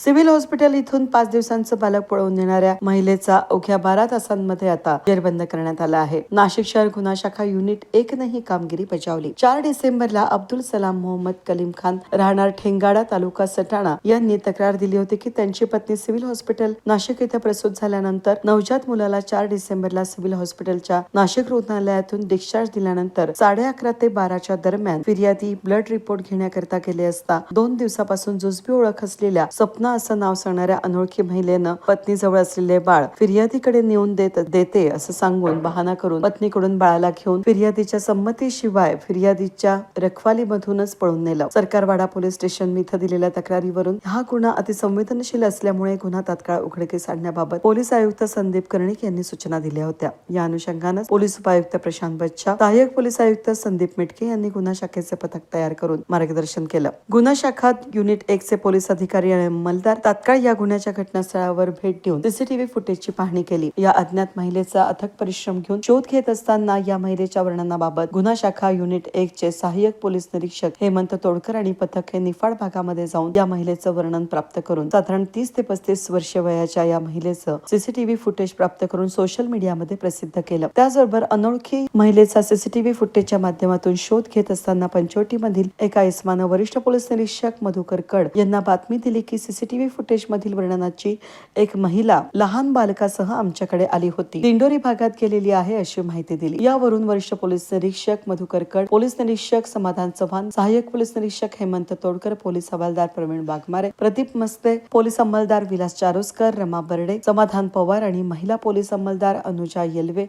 Civil hospital इथून पाच दिवसांचं बालक पळवून नेणाऱ्या महिलेचा अवघ्या बारा तासांमध्ये आता जेरबंद करण्यात आला आहे. नाशिक शहर गुन्हा शाखा युनिट एक ही कामगिरी बजावली. चार डिसेंबरला अब्दुल सलाम मोहम्मद कलीम खान राहणार ठेंगाडा तालुका सटाणा यांनी तक्रार दिली होती की त्यांची पत्नी सिव्हिल हॉस्पिटल नाशिक येथे प्रसूत झाल्यानंतर नवजात मुलाला चार डिसेंबरला सिव्हिल हॉस्पिटलच्या नाशिक रुग्णालयातून डिस्चार्ज दिल्यानंतर साडे अकरा ते बाराच्या दरम्यान फिर्यादी ब्लड रिपोर्ट घेण्याकरिता गेले असता दोन दिवसापासून जुजबी ओळख असलेल्या सपना असं नाव सांगणाऱ्या अनोळखी महिलेनं पत्नीजवळ असलेले बाळ फिर्यादीकडे नेऊन देत देते असं सांगून बहाणा करून पत्नीकडून बाळाला घेऊन फिर्यादीच्या संमतीशिवाय फिर्यादीच्या रखवालीमधूनच पळून नेलं. सरकारवाडा पोलीस स्टेशन इथं दिलेल्या तक्रारीवरून हा गुन्हा अतिसंवेदनशील असल्यामुळे गुन्हा तात्काळ उघडकीस आणण्याबाबत पोलीस आयुक्त संदीप कर्णिक यांनी सूचना दिल्या होत्या. या अनुषंगानं पोलीस उपायुक्त प्रशांत बच्चा सहाय्यक पोलीस आयुक्त संदीप मिटके यांनी गुन्हा शाखेचे पथक तयार करून मार्गदर्शन केलं. गुन्हा शाखात युनिट एक चे पोलीस अधिकारी आणि हवालदार तात्काळ या गुन्ह्याच्या घटनास्थळावर भेट देऊन सीसीटीव्ही फुटेजची पाहणी केली. या अज्ञात महिलेचा अथक परिश्रम घेऊन शोध घेत असताना या महिलेच्या वर्णनाबाबत गुन्हा शाखा युनिट एक चे सहाय्यक पोलीस निरीक्षक हेमंत तोडकर आणि पथक हे निफाड भागामध्ये जाऊन या महिलेचं वर्णन प्राप्त करून साधारण तीस ते पस्तीस वर्ष वयाच्या या महिलेचं सीसीटीव्ही फुटेज प्राप्त करून सोशल मीडियामध्ये प्रसिद्ध केलं. त्याचबरोबर अनोळखी महिलेचा सीसीटीव्ही फुटेजच्या माध्यमातून शोध घेत असताना पंचवटीमधील एका इसमानं वरिष्ठ पोलीस निरीक्षक मधुकर कड यांना बातमी दिली की सीसीटीव्ही फुटेज मधील वर्णनाची एक महिला लहान बालकासह आमच्याकडे आली होती. दिंडोरी भागात गेलेली आहे अशी माहिती दिली. यावरून वरिष्ठ पोलीस निरीक्षक मधुकर कड पोलीस निरीक्षक समाधान चव्हाण सहाय्यक पोलीस निरीक्षक हेमंत तोडकर पोलीस हवालदार प्रवीण वाघमारे प्रदीप मस्ते पोलीस अंमलदार विलास चारोस्कर रमा बर्डे समाधान पवार आणि महिला पोलीस अंमलदार अनुजा येलवे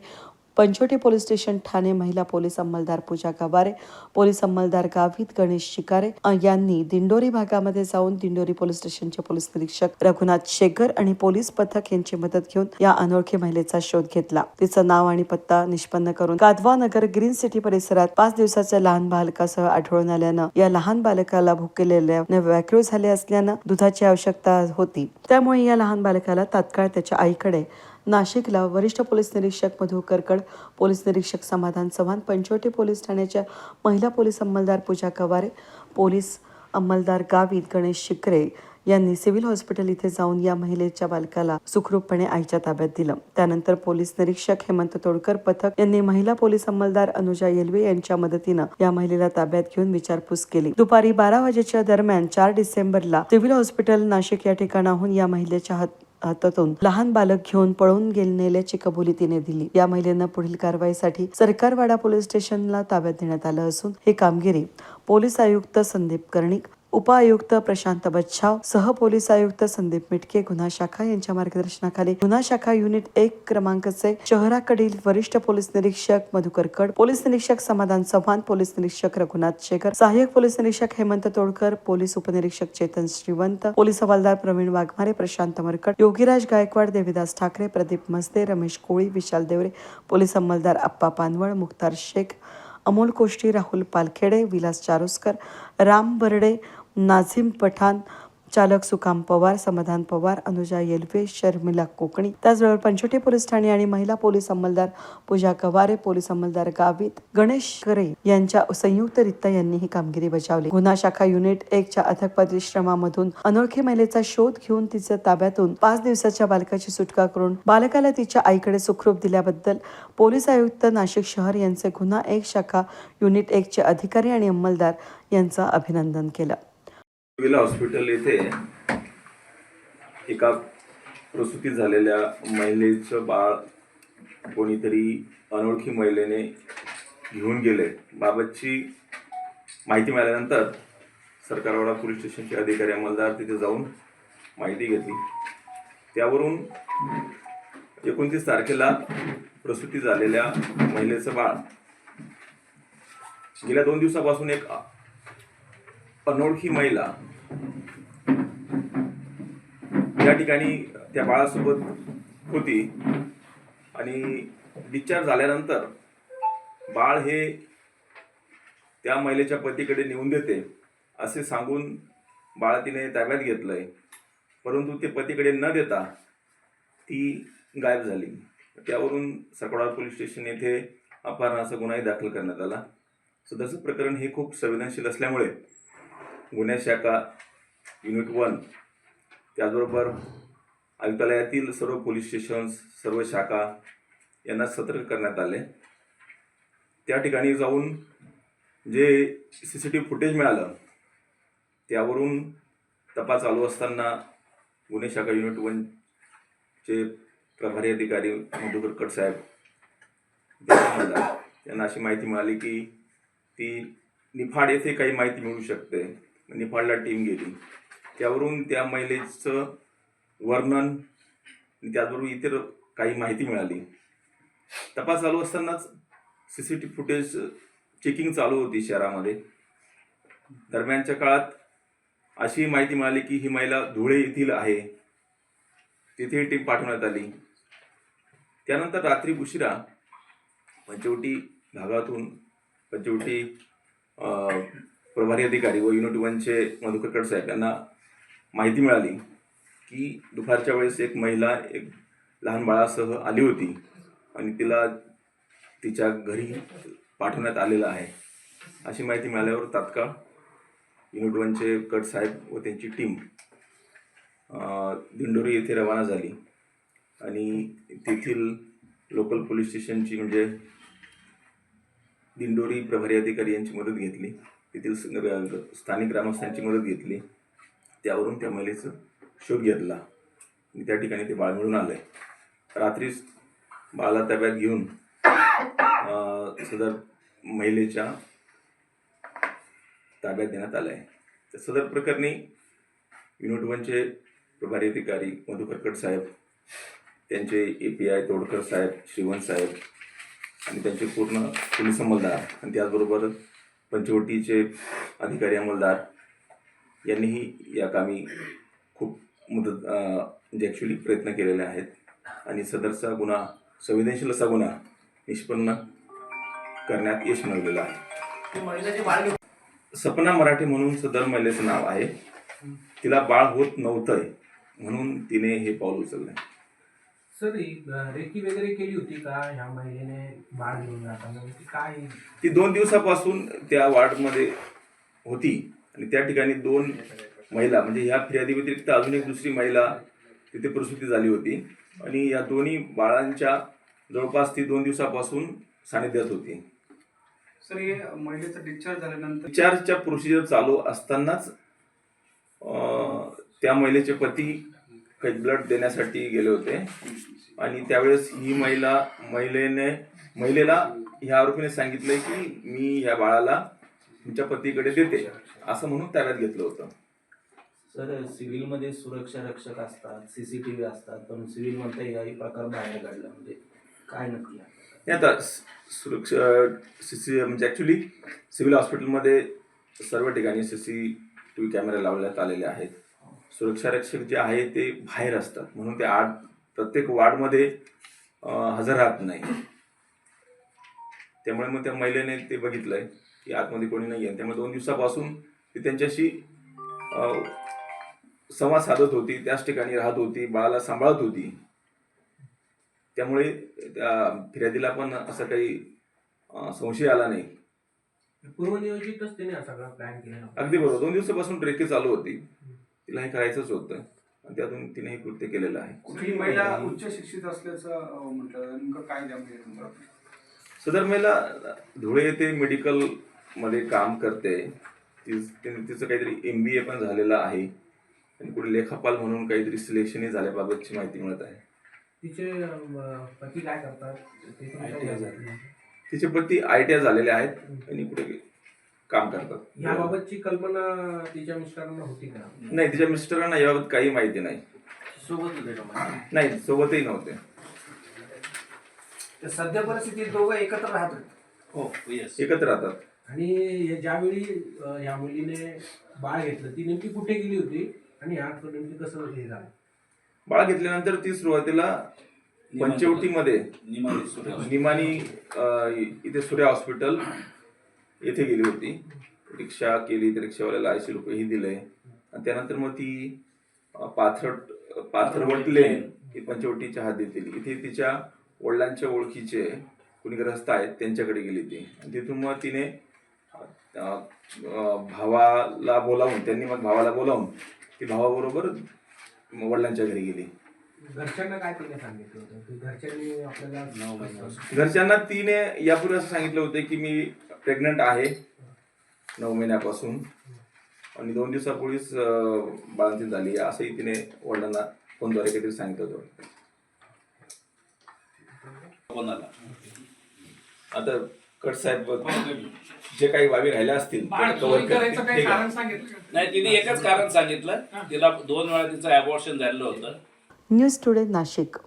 पंचवटी पोलीस स्टेशन ठाणे महिला पोलीस अंमलदार पूजा गवारे पोलीस अंमलदार गावित गणेश शिकारे यांनी दिंडोरी भागामध्ये जाऊन दिंडोरी पोलीस स्टेशनचे पोलीस निरीक्षक रघुनाथ शेखर आणि पोलीस पथक यांची मदत घेऊन या अनोळखी महिलेचा शोध घेतला. तिचं नाव आणि पत्ता निष्पन्न करून कादवा नगर ग्रीन सिटी परिसरात पाच दिवसाच्या लहान बालकासह आढळून आल्यानं या लहान बालकाला भुकेलेल्या व्याकुळ झाले असल्यानं दुधाची आवश्यकता होती. त्यामुळे या लहान बालकाला तात्काळ त्याच्या आईकडे नाशिकला वरिष्ठ पोलीस निरीक्षक मधु करकड पोलीस निरीक्षक समाधान चव्हाण पंचवटी पोलीस ठाण्याच्या महिला पोलीस अंमलदार पूजा कवारे पोलीस अंमलदार गावित गणेश शिकरे यांनी सिव्हिल हॉस्पिटल इथे जाऊन या महिलेच्या बालकाला सुखरूपपणे आईच्या ताब्यात दिलं. त्यानंतर पोलीस निरीक्षक हेमंत तोडकर पथक यांनी महिला पोलीस अंमलदार अनुजा येलवे यांच्या मदतीनं या महिलेला ताब्यात घेऊन विचारपूस केली. दुपारी बारा वाजेच्या दरम्यान चार डिसेंबरला सिव्हिल हॉस्पिटल नाशिक या ठिकाणाहून या महिलेच्या हात हातातून. लहान बालक घेऊन पळून गेल्याची कबुली तिने दिली. या महिलेनं पुढील कारवाईसाठी सरकारवाडा पोलीस स्टेशनला ताब्यात देण्यात आलं असून ही कामगिरी पोलीस आयुक्त संदीप कर्णिक उपायुक्त प्रशांत बच्छाव सह पोलीस आयुक्त संदीप मिटके गुन्हा शाखा यांच्या मार्गदर्शनाखाली. गुन्हा शाखा युनिट एक क्रमांकचे शहराकडील वरिष्ठ पोलीस निरीक्षक मधुकर कड पोलीस निरीक्षक समाधान चव्हाण पोलीस निरीक्षक रघुनाथ शेखर सहाय्यक पोलीस निरीक्षक हेमंत तोडकर पोलीस उपनिरीक्षक चेतन श्रीवंत पोलीस हवालदार प्रवीण वाघमारे प्रशांत मरकट योगीराज गायकवाड देविदास ठाकरे प्रदीप मस्ते रमेश कोळी विशाल देवरे पोलीस अंमलदार अप्पा पानवळ मुख्तार शेख अमोल कोष्टी राहुल पालखेडे विलास चारोस्कर राम बर्डे नाझीम पठाण चालक सुकाम पवार समाधान पवार अनुजा येलवे शर्मिला कोकणी. त्याचबरोबर पंचवटी पोलीस ठाणे आणि महिला पोलीस अंमलदार पूजा कवारे पोलीस अंमलदार गावित गणेश करे यांच्या संयुक्तरित्या यांनी ही कामगिरी बजावली. गुन्हा शाखा युनिट एकच्या अथक परिश्रमामधून अनोळखी महिलेचा शोध घेऊन तिच्या ताब्यातून पाच दिवसाच्या बालकाची सुटका करून बालकाला तिच्या आईकडे सुखरूप दिल्याबद्दल पोलीस आयुक्त नाशिक शहर यांचे गुन्हा एक शाखा युनिट एकचे अधिकारी आणि अंमलदार यांचं अभिनंदन केलं. सिव्हिल हॉस्पिटल येथे एका प्रसूती झालेल्या महिलेचं बाळ कोणीतरी अनोळखी महिलेने घेऊन गेले. बाबतची माहिती मिळाल्यानंतर सरकारवाडा पोलीस स्टेशनचे अधिकारी अंमलदार तिथे जाऊन माहिती घेतली. त्यावरून एकोणतीस तारखेला प्रसूती झालेल्या महिलेचं बाळ गेल्या दोन दिवसापासून एक अनोळखी महिला या ठिकाणी त्या बाळासोबत होती आणि डिस्चार्ज झाल्यानंतर बाळ हे त्या महिलेच्या पतीकडे नेऊन देते असे सांगून बाळ तिने ताब्यात घेतलंय. परंतु ते पतीकडे न देता ती गायब झाली. त्यावरून सकवाडा पोलीस स्टेशन येथे अपहरणाचा गुन्हाही दाखल करण्यात आला. सदरचं प्रकरण हे खूप संवेदनशील असल्यामुळे गुन्हे शाखा युनिट वन त्याचबरोबर आयुक्तालयातील सर्व पोलीस स्टेशन्स सर्व शाखा यांना सतर्क करण्यात आले. त्या ठिकाणी जाऊन जे C C T V footage मिळालं त्यावरून तपास चालू असताना गुन्हे शाखा युनिट वनचे प्रभारी अधिकारी मधुकर कटसाहेब त्यांना अशी माहिती मिळाली की ती निफाड येथे काही माहिती मिळू शकते. निफाडला टीम गेली. त्यावरून त्या महिलेचं वर्णन त्याचबरोबर इतर काही माहिती मिळाली. तपास चालू असतानाच C C T footage checking चालू होती शहरामध्ये. दरम्यानच्या काळात अशी माहिती मिळाली की ही महिला धुळे येथील आहे. तिथे टीम पाठवण्यात आली. त्यानंतर रात्री उशिरा पंचवटी भागातून पंचवटी प्रभारी अधिकारी व युनिट वनचे मधुकर साहेब यांना माहिती मिळाली की दुपारच्या वेळेस एक महिला एक लहान बाळासह आली होती आणि तिला तिच्या घरी पाठवण्यात आलेलं आहे. अशी माहिती मिळाल्यावर तात्काळ युनिट वनचे कट साहेब व त्यांची टीम दिंडोरी येथे रवाना झाली आणि तेथील लोकल पोलीस स्टेशनची म्हणजे दिंडोरी प्रभारी अधिकारी यांची मदत घेतली. तेथील स्थानिक ग्रामस्थांची मदत घेतली. त्यावरून त्या महिलेचं शोध घेतला. आणि त्या ठिकाणी ते बाळ मिळून आलंय. रात्रीच बाळाला ताब्यात घेऊन सदर महिलेच्या ताब्यात देण्यात आलं आहे तर सदर प्रकरणी युनिट वनचे प्रभारी अधिकारी मधुकरकट साहेब त्यांचे ए पी आय तोडकर साहेब श्रीवंत साहेब आणि त्यांचे पूर्ण पोलीस अंमलदार आणि त्याचबरोबर पंचवटीचे अधिकारी अंमलदार यांनीही या कामी खूप मदत म्हणजे ॲक्च्युली प्रयत्न केलेले आहेत. आणि सदरचा गुन्हा संवेदनशील असा गुन्हा निष्पन्न करण्यात यश मिळवलेलं आहे. सपना मराठे म्हणून सदर महिलेचं नाव आहे. तिला बाळ होत नव्हतंय म्हणून तिने हे पाऊल उचललंय. सर रेकी वगैरे केली होती का? ह्या महिलेने बाळ घेऊन जाताना. म्हणजे काय? ती दोन दिवसापासून त्या वार्डमध्ये होती. आणि त्या ठिकाणी दोन महिला म्हणजे ह्या फिर्यादी व्यतिरिक्त अजून एक दुसरी महिला तिथे प्रसूती झाली होती. आणि या दोन्ही बाळांच्या जवळपास ती दोन दिवसापासून सानिध्यात होती. सर हे महिलेचा डिस्चार्ज झाल्यानंतर रिचार्जच्या प्रोसिजर चालू असतानाच अं, त्या महिलेचे पती काही ब्लड देण्यासाठी गेले होते. आणि त्यावेळेस ही महिला महिलेने महिलेला ह्या आरोपीने सांगितलंय की मी ह्या बाळाला तुमच्या पतीकडे देते. असं म्हणून ताब्यात घेतलं होतं. सर सिव्हिलमध्ये सुरक्षा रक्षक असतात सीसीटीव्ही असतात पण सिव्हिलमध्ये याही प्रकार बाहेर काढला. म्हणजे काय नक्की आता सुरक्षा सी सी म्हणजे ॲक्च्युली सिव्हिल हॉस्पिटलमध्ये सर्व ठिकाणी सी सी टी व्ही कॅमेरे लावण्यात आलेले आहेत. सुरक्षा रक्षक जे आहे ते बाहेर असतात. म्हणून ते आठ प्रत्येक वार्डमध्ये हजर राहत नाही. त्यामुळे मग त्या महिलेने ते बघितलंय की आतमध्ये कोणी नाही आहे त्यामुळे दोन दिवसापासून ती त्यांच्याशी संवाद साधत होती त्याच ठिकाणी राहत होती बाळाला सांभाळत होती. त्यामुळे त्या फिर्यादीला पण असं काही संशय आला नाही. पूर्वनियोजितच त्याने सगळा प्लॅन केला अगदी बरोबर. दोन दिवसापासून ट्रेकिंग चालू होती. तिला हे करायचंच होतं. आणि त्यातून तिने हे कृत्य केलेलं आहे. कुठली महिला उच्च शिक्षित असल्याचं अं, म्हटलं नेमकं काय द्या म्हणजे सदर महिला धुळे येथे मेडिकलमध्ये काम करते. ती तिने- तिचं काहीतरी एम बी ए पण झालेलं आहे. आणि कुठे लेखापाल म्हणून काहीतरी सिलेक्शनही झाल्याबाबतची माहिती मिळत आहे. तिचे अं, पती काय करतात? ते तुमच्या. तिचे पती आय टी आय झालेले आहेत. आणि कुठे काम करतात. याबाबतची कल्पना तिच्या मिस्टरांना होती का? नाही तिच्या मिस्टरांना याबाबत काही माहिती नाही. सोबत होते का म्हणजे? नाही सोबतही नव्हते. तर सध्या परिस्थितीत दोघं एकत्र राहतात. हो येस एकत्र राहतात. आणि हे ज्यावेळी अं, या मुलीने बाळ घेतलं ती नेमकी कुठे गेली होती आणि ह्यात नेमकी कसं हे झालं? बाळ घेतल्यानंतर ती सुरुवातीला पंचवटीमध्ये निमाणी निमानी अं, इथे सूर्या हॉस्पिटल येथे गेली होती. रिक्षा केली त्या रिक्षावाल्याला ऐंशी रुपयेही दिले. आणि त्यानंतर मग ती पाथरट पाथरवट लेन ही पंचवटीच्या हद्दीतील इथे तिच्या वडिलांच्या ओळखीचे कुणी ग्रस्त आहेत त्यांच्याकडे गेली ती. आणि तिथून मग तिने भावाला बोलावून त्यांनी मग भावाला बोलावून ती भावाबरोबर वडिलांच्या घरी गेली. घरच्यांना काय तिने सांगितलं होतं? घरच्यांनी आपल्याला घरच्यांना तिने यापूर्वी असं सांगितलं होतं की मी प्रेग्नंट आहे. नऊ महिन्यापासून. आणि दोन दिवसापूर्वीच बाळंतीण झाली. असंही तिने वडिलांना फोनद्वारे काहीतरी सांगितलं होतं. कोणाला आता कट साहेब जे काही बाबी राहिल्या असतील? नाही तिने एकच कारण सांगितलं. तिला दोन वेळा तिचं अबॉर्शन झालेलं होतं. News today Nashik.